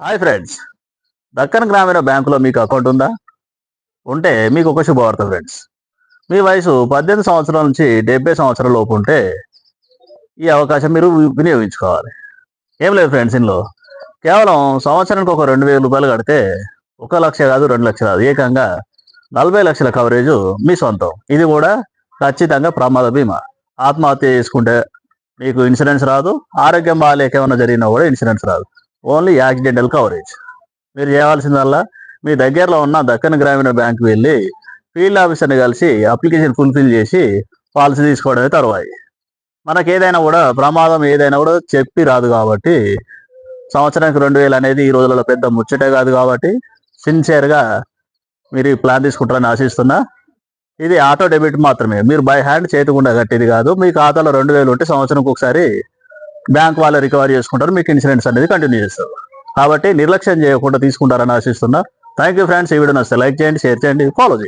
Hi friends Deccan గ్రామీణ బ్యాంకులో మీకు అకౌంట్ ఉందా? ఉంటే మీకు ఒక శుభవార్త ఫ్రెండ్స్ మీ వయసు పద్దెనిమిది సంవత్సరాల నుంచి డెబ్బై సంవత్సరాల లోపు ఉంటే ఈ అవకాశం మీరు వినియోగించుకోవాలి. ఏం లేదు ఫ్రెండ్స్ ఇందులో. కేవలం సంవత్సరానికి ఒక రెండు వేల రూపాయలు కడితే ఒక లక్ష కాదు రెండు లక్షలు కాదు. ఏకంగా నలభై లక్షల కవరేజ్ మీ సొంతం. ఇది కూడా ఖచ్చితంగా ప్రమాద బీమా. ఆత్మహత్య చేసుకుంటే మీకు ఇన్సూరెన్స్ రాదు. ఆరోగ్యం బాగాలేక ఏమైనా జరిగినా కూడా ఇన్సూరెన్స్ రాదు. Only accidental coverage. మీరు చేయాల్సిందల్లా మీ దగ్గరలో ఉన్న దక్కన్ గ్రామీణ బ్యాంక్ వెళ్ళి ఫీల్డ్ ఆఫీసర్ని కలిసి అప్లికేషన్ ఫుల్ఫిల్ చేసి పాలసీ తీసుకోవడమే తర్వాయి. మనకి ఏదైనా కూడా ప్రమాదం ఏదైనా కూడా చెప్పి రాదు కాబట్టి సంవత్సరానికి రెండు వేలు అనేది ఈ రోజులలో పెద్ద ముచ్చటే కాదు కాబట్టి సిన్సియర్గా మీరు ఈ ప్లాన్ తీసుకుంటారని ఆశిస్తున్నా. ఇది ఆటో డెబిట్ మాత్రమే. మీరు బై హ్యాండ్ చేయకుండా కట్టేది కాదు. మీ ఖాతాలో రెండు వేలు ఉంటే సంవత్సరంకి ఒకసారి బ్యాంక్ వాళ్ళు రికవరీ చేసుకుంటారు మీకు ఇన్సూరెన్స్ అనేది కంటిన్యూ చేస్తారు. కాబట్టి నిర్లక్ష్యం చేయకుండా తీసుకుంటారని ఆశిస్తున్నా. థ్యాంక్ యూ ఫ్రెండ్స్ ఈ వీడియో నచ్చితే లైక్ చేయండి షేర్ చేయండి ఫాలో చేయండి.